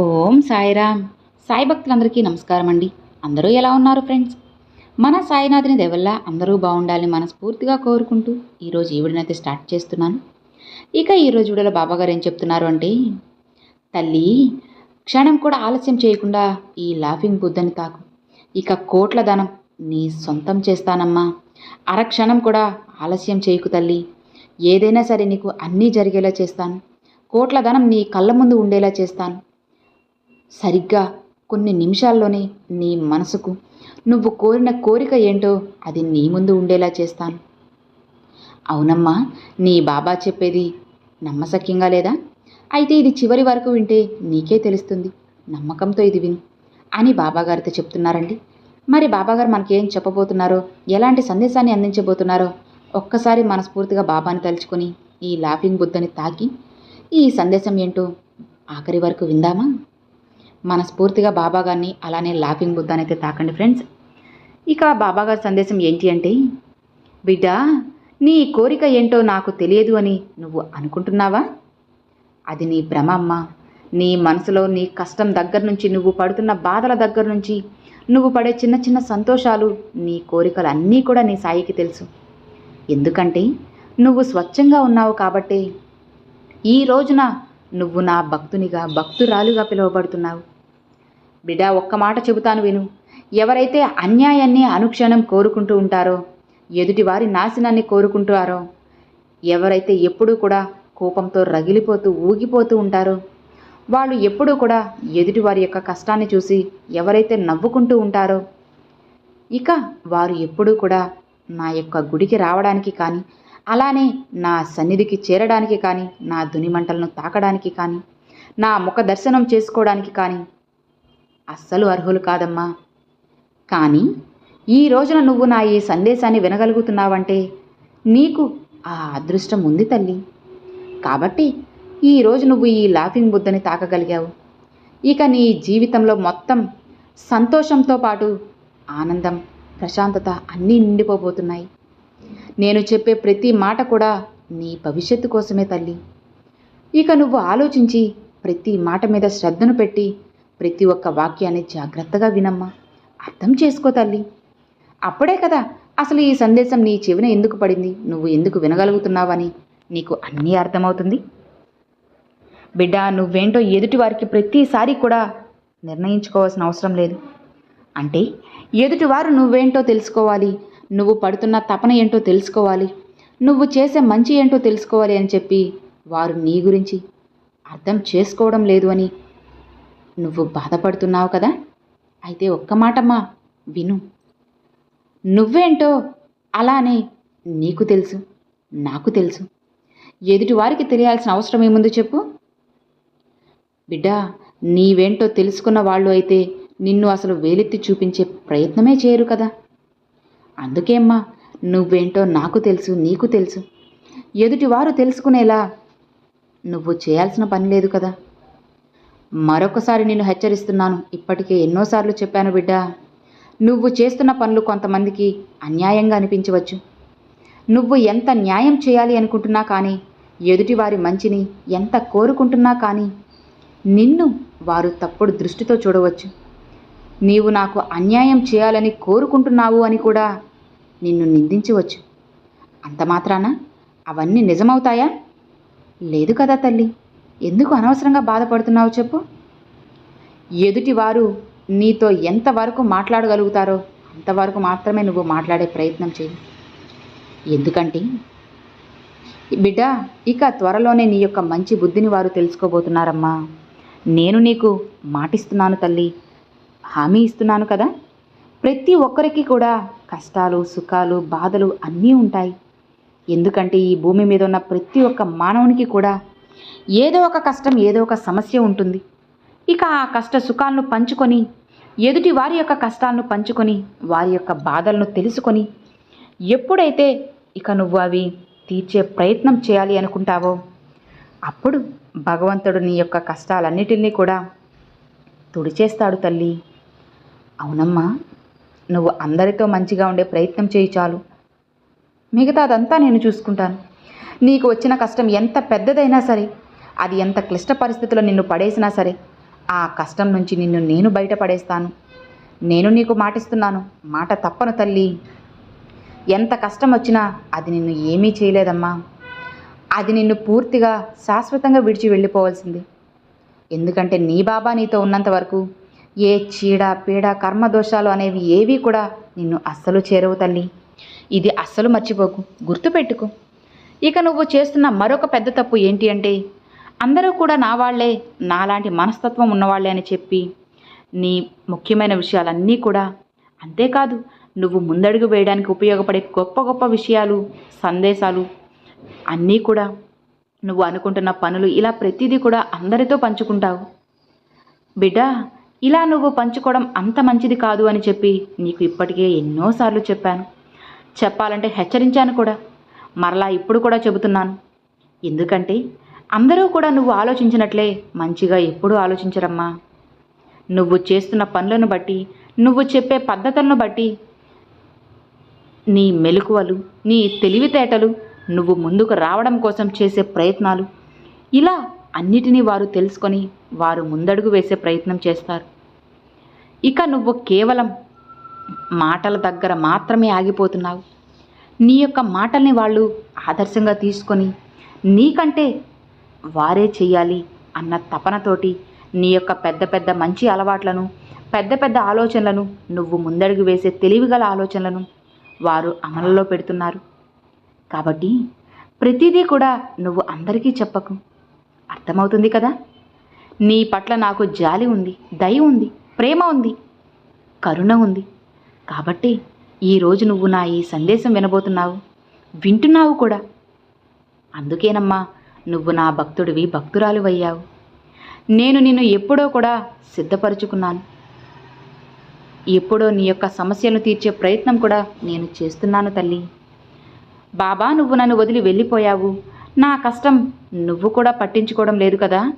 ఓం సాయిరామ్. సాయి భక్తులందరికీ నమస్కారం అండి అందరూ ఎలా ఉన్నారు ఫ్రెండ్స్? మన సాయినాథుని దేవల్లా అందరూ బాగుండాలని మనస్ఫూర్తిగా కోరుకుంటూ ఈరోజు ఈ స్టార్ట్ చేస్తున్నాను. ఇక ఈరోజు వీడియోలో బాబాగారు ఏం చెప్తున్నారు అంటే తల్లి క్షణం కూడా ఆలస్యం చేయకుండా ఈ లాఫింగ్ బుద్ధని తాకు. ఇక కోట్ల ధనం నీ సొంతం చేస్తానమ్మా. అరక్షణం కూడా ఆలస్యం చేయకు తల్లి. ఏదైనా సరే నీకు అన్నీ జరిగేలా చేస్తాను. కోట్ల ధనం నీ కళ్ళ ముందు ఉండేలా చేస్తాను. సరిగ్గా కొన్ని నిమిషాల్లోనే నీ మనసుకు. నువ్వు కోరిన కోరిక ఏంటో అది నీ ముందు ఉండేలా చేస్తాను. అవునమ్మా నీ బాబా చెప్పేది నమ్మశక్యంగా లేదా? అయితే ఇది చివరి వరకు వింటే నీకే తెలుస్తుంది. నమ్మకంతో ఇది విను అని బాబాగారితో చెప్తున్నారండి. మరి బాబాగారు మనకేం చెప్పబోతున్నారో ఎలాంటి సందేశాన్ని అందించబోతున్నారో ఒక్కసారి మనస్ఫూర్తిగా బాబాని తలుచుకొని ఈ లాఫింగ్ బుద్ధని తాకి ఈ సందేశం ఏంటో ఆఖరి వరకు విందామా? మనస్ఫూర్తిగా బాబాగారిని అలానే లాఫింగ్ బుద్ధాని అయితే తాకండి ఫ్రెండ్స్. ఇక బాబాగారి సందేశం ఏంటి అంటే బిడ్డ నీ కోరిక ఏంటో నాకు తెలియదు అని నువ్వు అనుకుంటున్నావా? అది నీ భ్రమ అమ్మ. నీ మనసులో నీ కష్టం దగ్గర నుంచి నువ్వు పడుతున్న బాధల దగ్గర నుంచి నువ్వు పడే చిన్న చిన్న సంతోషాలు నీ కోరికలు అన్నీ కూడా నీ సాయికి తెలుసు. ఎందుకంటే నువ్వు స్వచ్ఛంగా ఉన్నావు కాబట్టి ఈ రోజున నువ్వు నా భక్తునిగా భక్తురాలుగా పిలువబడుతున్నావు. బిడ్డా ఒక్క మాట చెబుతాను విను. ఎవరైతే అన్యాయాన్ని అనుక్షణం కోరుకుంటూ ఉంటారో ఎదుటివారి నాశనాన్ని కోరుకుంటారో ఎవరైతే ఎప్పుడూ కూడా కోపంతో రగిలిపోతూ ఊగిపోతూ ఉంటారో వాళ్ళు ఎప్పుడూ కూడా ఎదుటివారి యొక్క కష్టాన్ని చూసి ఎవరైతే నవ్వుకుంటూ ఉంటారో ఇక వారు ఎప్పుడూ కూడా నా యొక్క గుడికి రావడానికి కానీ అలానే నా సన్నిధికి చేరడానికి కానీ నా దునిమంటలను తాకడానికి కానీ నా ముఖ దర్శనం చేసుకోవడానికి కానీ అస్సలు అర్హులు కాదమ్మా. కానీ ఈ రోజున నువ్వు నా ఈ సందేశాన్ని వినగలుగుతున్నావంటే నీకు ఆ అదృష్టం ఉంది తల్లి. కాబట్టి ఈరోజు నువ్వు ఈ లాఫింగ్ బుద్ధని తాకగలిగావు. ఇక నీ జీవితంలో మొత్తం సంతోషంతో పాటు ఆనందం ప్రశాంతత అన్నీ నిండిపోబోతున్నాయి. నేను చెప్పే ప్రతి మాట కూడా నీ భవిష్యత్తు కోసమే తల్లి. ఇక నువ్వు ఆలోచించి ప్రతి మాట మీద శ్రద్ధను పెట్టి ప్రతి ఒక్క వాక్యాన్ని జాగ్రత్తగా వినమ్మా. అర్థం చేసుకో తల్లి. అప్పుడే కదా అసలు ఈ సందేశం నీ చెవిన ఎందుకు పడింది? నువ్వు ఎందుకు వినగలుగుతున్నావని నీకు అన్నీ అర్థమవుతుంది? బిడ్డ నువ్వేంటో ఎదుటివారికి ప్రతిసారి కూడా నిర్ణయించుకోవాల్సిన అవసరం లేదు. అంటే ఎదుటివారు నువ్వేంటో తెలుసుకోవాలి. నువ్వు పడుతున్న తపన ఏంటో తెలుసుకోవాలి. నువ్వు చేసే మంచి ఏంటో తెలుసుకోవాలి అని చెప్పి వారు నీ గురించి అర్థం చేసుకోవడం లేదు అని నువ్వు బాధపడుతున్నావు కదా? అయితే ఒక్క మాటమ్మా విను. నువ్వేంటో అలానే నీకు తెలుసు నాకు తెలుసు. ఎదుటివారికి తెలియాల్సిన అవసరం ఏముందో చెప్పు? బిడ్డ నీవేంటో తెలుసుకున్న వాళ్ళు అయితే నిన్ను అసలు వేలెత్తి చూపించే ప్రయత్నమే చేయరు కదా. అందుకేమ్మా నువ్వేంటో నాకు తెలుసు నీకు తెలుసు. ఎదుటివారు తెలుసుకునేలా నువ్వు చేయాల్సిన పని లేదు కదా. మరొకసారి నిన్ను హెచ్చరిస్తున్నాను. ఇప్పటికే ఎన్నోసార్లు చెప్పాను బిడ్డ. నువ్వు చేస్తున్న పనులు కొంతమందికి అన్యాయంగా అనిపించవచ్చు. నువ్వు ఎంత న్యాయం చేయాలి అనుకుంటున్నా కానీ ఎదుటివారి మంచిని ఎంత కోరుకుంటున్నా కానీ నిన్ను వారు తప్పుడు దృష్టితో చూడవచ్చు. నీవు నాకు అన్యాయం చేయాలని కోరుకుంటున్నావు అని కూడా నిన్ను నిందించవచ్చు. అంత మాత్రాన? అవన్నీ నిజమవుతాయా? లేదు కదా తల్లి. ఎందుకు అనవసరంగా బాధపడుతున్నావు చెప్పు? ఎదుటివారు నీతో ఎంతవరకు మాట్లాడగలుగుతారో అంతవరకు మాత్రమే నువ్వు మాట్లాడే ప్రయత్నం చేయి ఎందుకంటే బిడ్డ ఇక త్వరలోనే నీ యొక్క మంచి బుద్ధిని వారు తెలుసుకోబోతున్నారమ్మా. నేను నీకు మాటిస్తున్నాను తల్లి. హామీ ఇస్తున్నాను కదా. ప్రతి ఒక్కరికి కూడా కష్టాలు సుఖాలు బాధలు అన్నీ ఉంటాయి. ఎందుకంటే ఈ భూమి మీద ఉన్న ప్రతి ఒక్క మానవునికి కూడా ఏదో ఒక కష్టం ఏదో ఒక సమస్య ఉంటుంది. ఇక ఆ కష్ట సుఖాలను పంచుకొని ఎదుటి వారి యొక్క కష్టాలను పంచుకొని వారి యొక్క బాధలను తెలుసుకొని ఎప్పుడైతే ఇక నువ్వు అవి తీర్చే ప్రయత్నం చేయాలి అనుకుంటావో అప్పుడు భగవంతుడు నీ యొక్క కష్టాలన్నిటినీ కూడా తుడిచేస్తాడు తల్లి. అవునమ్మా నువ్వు అందరితో మంచిగా ఉండే ప్రయత్నం చేయి చాలు. మిగతాదంతా నేను చూసుకుంటాను. నీకు వచ్చిన కష్టం ఎంత పెద్దదైనా సరే అది ఎంత క్లిష్ట పరిస్థితిలో నిన్ను పడేసినా సరే ఆ కష్టం నుంచి నిన్ను నేను బయటపడేస్తాను. నేను నీకు మాటిస్తున్నాను మాట తప్పను తల్లి. ఎంత కష్టం వచ్చినా అది నిన్ను ఏమీ చేయలేదమ్మా. అది నిన్ను పూర్తిగా శాశ్వతంగా విడిచి వెళ్ళిపోవాల్సింది. ఎందుకంటే నీ బాబా నీతో ఉన్నంత వరకు ఏ చీడ పీడ కర్మ దోషాలు అనేవి ఏవి కూడా నిన్ను అస్సలు చేరవు తల్లి. ఇది అస్సలు మర్చిపోకు గుర్తుపెట్టుకో. ఇక నువ్వు చేస్తున్న మరొక పెద్ద తప్పు ఏంటి అంటే అందరూ కూడా నా వాళ్ళే నాలాంటి మనస్తత్వం ఉన్నవాళ్ళే అని చెప్పి. నీ ముఖ్యమైన విషయాలన్నీ కూడా అంతేకాదు నువ్వు ముందడుగు వేయడానికి ఉపయోగపడే గొప్ప గొప్ప విషయాలు సందేశాలు అన్నీ కూడా నువ్వు అనుకుంటున్న పనులు ఇలా ప్రతిదీ కూడా అందరితో పంచుకుంటావు. బిడ్డ ఇలా నువ్వు పంచుకోవడం అంత మంచిది కాదు అని చెప్పి నీకు ఇప్పటికే ఎన్నోసార్లు చెప్పాను. చెప్పాలంటే హెచ్చరించాను కూడా. మరలా ఇప్పుడు కూడా చెబుతున్నాను. ఎందుకంటే అందరూ కూడా నువ్వు ఆలోచించినట్లే మంచిగా ఎప్పుడూ ఆలోచించరమ్మా. నువ్వు చేస్తున్న పనులను బట్టి నువ్వు చెప్పే పద్ధతులను బట్టి నీ మెలకువలు నీ తెలివితేటలు నువ్వు ముందుకు రావడం కోసం చేసే ప్రయత్నాలు ఇలా అన్నిటినీ వారు తెలుసుకొని వారు ముందడుగు వేసే ప్రయత్నం చేస్తారు. ఇక నువ్వు కేవలం మాటల దగ్గర మాత్రమే ఆగిపోతున్నావు. నీ యొక్క మాటల్ని వాళ్ళు ఆదర్శంగా తీసుకొని నీకంటే వారే చెయ్యాలి అన్న తపనతోటి నీ యొక్క పెద్ద పెద్ద మంచి అలవాట్లను పెద్ద పెద్ద ఆలోచనలను నువ్వు ముందడుగు వేసే తెలివిగల ఆలోచనలను వారు అమలులో పెడుతున్నారు. కాబట్టి ప్రతిదీ కూడా నువ్వు అందరికీ చెప్పకు. అర్థమవుతుంది కదా? నీ పట్ల నాకు జాలి ఉంది దయ ఉంది ప్రేమ ఉంది కరుణ ఉంది. కాబట్టి ఈరోజు నువ్వు నా ఈ సందేశం వినబోతున్నావు. వింటున్నావు కూడా. అందుకేనమ్మా నువ్వు నా భక్తుడివి భక్తురాలు అయ్యావు నేను నిన్ను ఎప్పుడో కూడా సిద్ధపరుచుకున్నాను. ఎప్పుడో నీ యొక్క సమస్యలను తీర్చే ప్రయత్నం కూడా నేను చేస్తున్నాను తల్లి. బాబా నువ్వు నన్ను వదిలి వెళ్ళిపోయావు. నా కష్టం నువ్వు కూడా పట్టించుకోవడం లేదు కదా?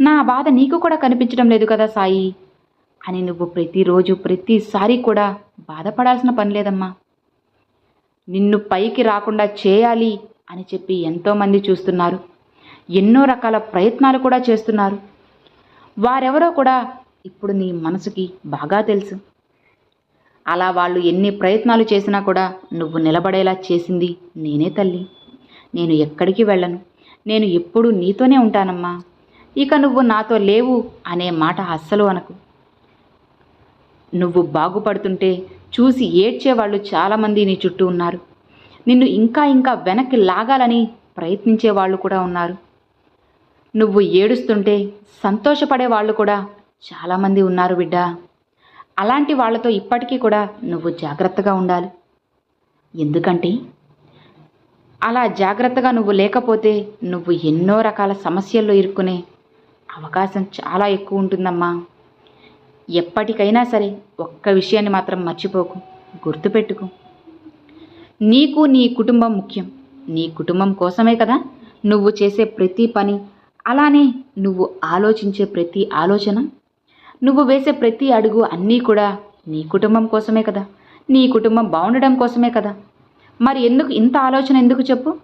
నా బాధ నీకు కూడా కనిపించడం లేదు కదా సాయి? అని నువ్వు ప్రతిరోజు ప్రతిసారి కూడా బాధపడాల్సిన పని లేదమ్మా. నిన్ను పైకి రాకుండా చేయాలి అని చెప్పి ఎంతోమంది చూస్తున్నారు. ఎన్నో రకాల ప్రయత్నాలు కూడా చేస్తున్నారు. వారెవరో కూడా ఇప్పుడు నీ మనసుకి బాగా తెలుసు. అలా వాళ్ళు ఎన్ని ప్రయత్నాలు చేసినా కూడా నువ్వు నిలబడేలా చేసింది నేనే తల్లి. నేను ఎక్కడికి వెళ్ళను. నేను ఎప్పుడూ నీతోనే ఉంటానమ్మా. ఇక నువ్వు నాతో లేవు అనే మాట అస్సలు అనకు. నువ్వు బాగుపడుతుంటే చూసి ఏడ్చే వాళ్ళు చాలామంది నీ చుట్టూ ఉన్నారు. నిన్ను ఇంకా ఇంకా వెనక్కి లాగాలని ప్రయత్నించే వాళ్ళు కూడా ఉన్నారు. నువ్వు ఏడుస్తుంటే సంతోషపడే వాళ్ళు కూడా చాలామంది ఉన్నారు బిడ్డ. అలాంటి వాళ్ళతో ఇప్పటికీ కూడా నువ్వు జాగ్రత్తగా ఉండాలి. ఎందుకంటే అలా జాగ్రత్తగా నువ్వు లేకపోతే నువ్వు ఎన్నో రకాల సమస్యల్లో ఇరుక్కునే అవకాశం చాలా ఎక్కువ ఉంటుందమ్మా. ఎప్పటికైనా సరే ఒక్క విషయాన్ని మాత్రం మర్చిపోకు గుర్తుపెట్టుకు. నీకు నీ కుటుంబం ముఖ్యం. నీ కుటుంబం కోసమే కదా నువ్వు చేసే ప్రతి పని అలానే నువ్వు ఆలోచించే ప్రతి ఆలోచన. నువ్వు వేసే ప్రతి అడుగు అన్నీ కూడా నీ కుటుంబం కోసమే కదా. నీ కుటుంబం బాగుండడం కోసమే కదా. మరి ఎందుకు ఇంత ఆలోచన ఎందుకు చెప్పు?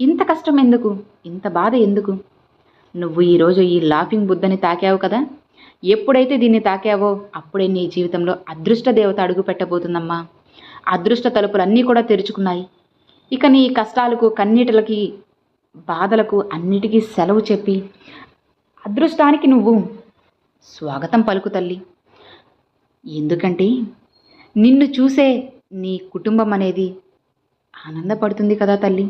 ఇంత కష్టం ఎందుకు? ఇంత బాధ ఎందుకు? నువ్వు ఈరోజు ఈ లాఫింగ్ బుద్ధని తాకావు కదా. ఎప్పుడైతే దీన్ని తాకావో అప్పుడే నీ జీవితంలో అదృష్ట దేవత అడుగు పెట్టబోతుందమ్మా. అదృష్ట తలుపులన్నీ కూడా తెరుచుకున్నాయి. ఇక నీ కష్టాలకు కన్నీటిలకి బాధలకు అన్నిటికీ సెలవు చెప్పి అదృష్టానికి నువ్వు స్వాగతం పలుకు తల్లి. ఎందుకంటే నిన్ను చూసే నీ కుటుంబం అనేది ఆనందపడుతుంది కదా తల్లి.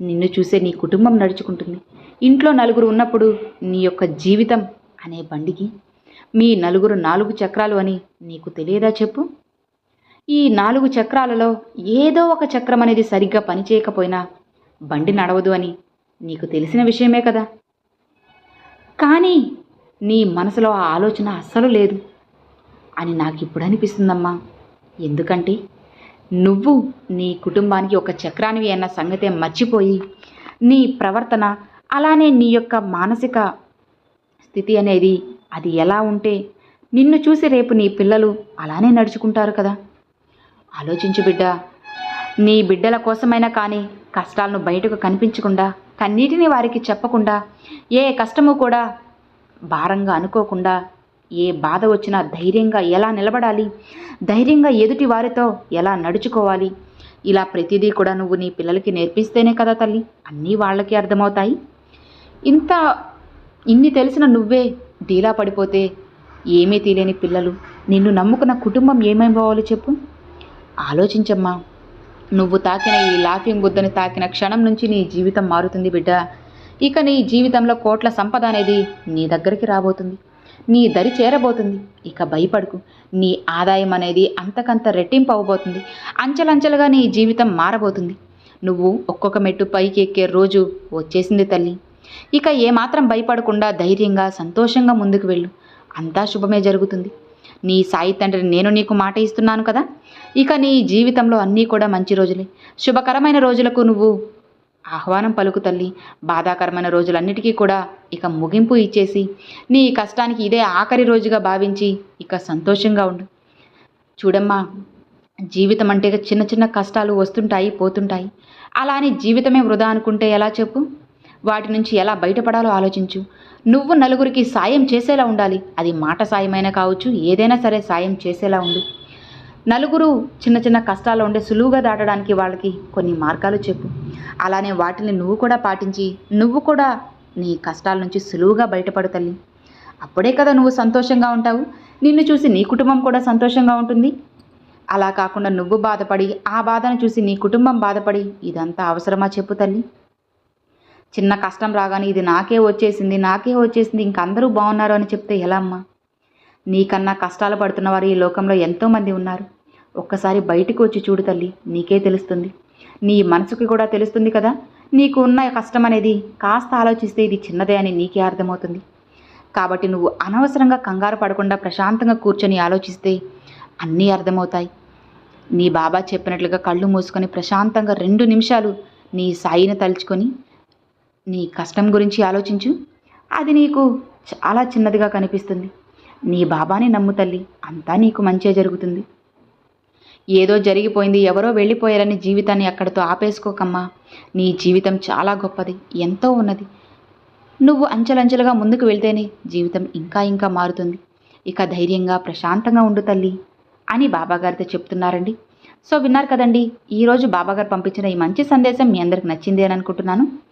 నిన్ను చూసే నీ కుటుంబం నడుచుకుంటుంది. ఇంట్లో నలుగురు ఉన్నప్పుడు నీ యొక్క జీవితం అనే బండికి మీ నలుగురు నాలుగు చక్రాలు అని నీకు తెలియదా చెప్పు? ఈ నాలుగు చక్రాలలో ఏదో ఒక చక్రం అనేది సరిగ్గా పనిచేయకపోయినా బండి నడవదు అని నీకు తెలిసిన విషయమే కదా. కానీ నీ మనసులో ఆ ఆలోచన అస్సలు లేదు. అని నాకు ఇప్పుడు అనిపిస్తుందమ్మా. ఎందుకంటే నువ్వు నీ కుటుంబానికి ఒక చక్రానివి అన్న సంగతే మర్చిపోయి నీ ప్రవర్తన అలానే నీ యొక్క మానసిక స్థితి అనేది అది ఎలా ఉంటే నిన్ను చూసి రేపు నీ పిల్లలు అలానే నడుచుకుంటారు కదా. ఆలోచించు బిడ్డ నీ బిడ్డల కోసమైనా కానీ కష్టాలను బయటకు కనిపించకుండా కన్నీటిని వారికి చెప్పకుండా ఏ కష్టము కూడా భారంగా అనుకోకుండా ఏ బాధ వచ్చినా ధైర్యంగా ఎలా నిలబడాలి ధైర్యంగా ఎదుటి వారితో ఎలా నడుచుకోవాలి ఇలా ప్రతిదీ కూడా నువ్వు నీ పిల్లలకి నేర్పిస్తేనే కదా తల్లి అన్నీ వాళ్ళకి అర్థమవుతాయి. ఇంత ఇన్ని తెలిసిన నువ్వే డీలా పడిపోతే ఏమీ తెలియని పిల్లలు. నిన్ను నమ్ముకున్న కుటుంబం ఏమైపోవాలి చెప్పు. ఆలోచించమ్మా. నువ్వు తాకిన ఈ లాఫింగ్ బుద్ధని తాకిన క్షణం నుంచి నీ జీవితం మారుతుంది బిడ్డ. ఇక నీ జీవితంలో కోట్ల సంపద అనేది నీ దగ్గరికి రాబోతుంది. నీ దరి చేరబోతుంది. ఇక భయపడకు. నీ ఆదాయం అనేది అంతకంత రెట్టింపు అవ్వబోతుంది. అంచెలంచెలుగా నీ జీవితం మారబోతుంది. నువ్వు ఒక్కొక్క మెట్టు పైకి ఎక్కే రోజు వచ్చేసింది తల్లి. ఇక ఏమాత్రం భయపడకుండా ధైర్యంగా సంతోషంగా ముందుకు వెళ్ళు. అంతా శుభమే జరుగుతుంది. నీ సాయి తండ్రి నేను నీకు మాట ఇస్తున్నాను కదా? ఇక నీ జీవితంలో అన్నీ కూడా మంచి రోజులే. శుభకరమైన రోజులకు నువ్వు ఆహ్వానం పలుకు తల్లి. బాధాకరమైన రోజులన్నిటికీ కూడా ఇక ముగింపు ఇచ్చేసి నీ కష్టానికి ఇదే ఆఖరి రోజుగా భావించి ఇక సంతోషంగా ఉండు. చూడమ్మా జీవితం అంటే చిన్న చిన్న కష్టాలు వస్తుంటాయి పోతుంటాయి. అలా అని జీవితమే వృధా అనుకుంటే ఎలా చెప్పు? వాటి నుంచి ఎలా బయటపడాలో ఆలోచించు. నువ్వు నలుగురికి సాయం చేసేలా ఉండాలి. అది మాట సాయమైనా కావచ్చు ఏదైనా సరే సాయం చేసేలా ఉండు. నలుగురు చిన్న చిన్న కష్టాలు ఉండే సులువుగా దాటడానికి వాళ్ళకి కొన్ని మార్గాలు చెప్పు. అలానే వాటిని నువ్వు కూడా పాటించి నువ్వు కూడా నీ కష్టాల నుంచి సులువుగా బయటపడు తల్లి. అప్పుడే కదా నువ్వు సంతోషంగా ఉంటావు. నిన్ను చూసి నీ కుటుంబం కూడా సంతోషంగా ఉంటుంది. అలా కాకుండా నువ్వు బాధపడి ఆ బాధను చూసి నీ కుటుంబం బాధపడి ఇదంతా అవసరమా చెప్పు తల్లి. చిన్న కష్టం రాగానే ఇది నాకే వచ్చేసింది నాకే వచ్చేసింది ఇంక అందరూ బాగున్నారు అని చెప్తే ఎలా అమ్మా? నీకన్నా కష్టాలు పడుతున్న వారు ఈ లోకంలో ఎంతోమంది ఉన్నారు. ఒక్కసారి బయటికి వచ్చి చూడు తల్లి నీకే తెలుస్తుంది. నీ మనసుకి కూడా తెలుస్తుంది కదా? నీకు ఉన్న కష్టం అనేది కాస్త ఆలోచిస్తే ఇది చిన్నదే అని నీకే అర్థమవుతుంది. కాబట్టి నువ్వు అనవసరంగా కంగారు పడకుండా ప్రశాంతంగా కూర్చొని ఆలోచిస్తే అన్నీ అర్థమవుతాయి. నీ బాబా చెప్పినట్లుగా కళ్ళు మూసుకొని ప్రశాంతంగా రెండు నిమిషాలు నీ సాయిని తలుచుకొని నీ కష్టం గురించి ఆలోచించు. అది నీకు చాలా చిన్నదిగా కనిపిస్తుంది. నీ బాబాని నమ్ము తల్లి అంతా నీకు మంచే జరుగుతుంది. ఏదో జరిగిపోయింది ఎవరో వెళ్ళిపోయారని జీవితాన్ని అక్కడితో ఆపేసుకోకమ్మా. నీ జీవితం చాలా గొప్పది ఎంతో ఉన్నది. నువ్వు అంచెలంచెలుగా ముందుకు వెళ్తేనే జీవితం ఇంకా ఇంకా మారుతుంది. ఇక ధైర్యంగా ప్రశాంతంగా ఉండు తల్లి అని బాబాగారితో చెప్తున్నారండి. సో విన్నారు కదండి ఈరోజు బాబాగారు పంపించిన ఈ మంచి సందేశం మీ అందరికి నచ్చింది అని అనుకుంటున్నాను.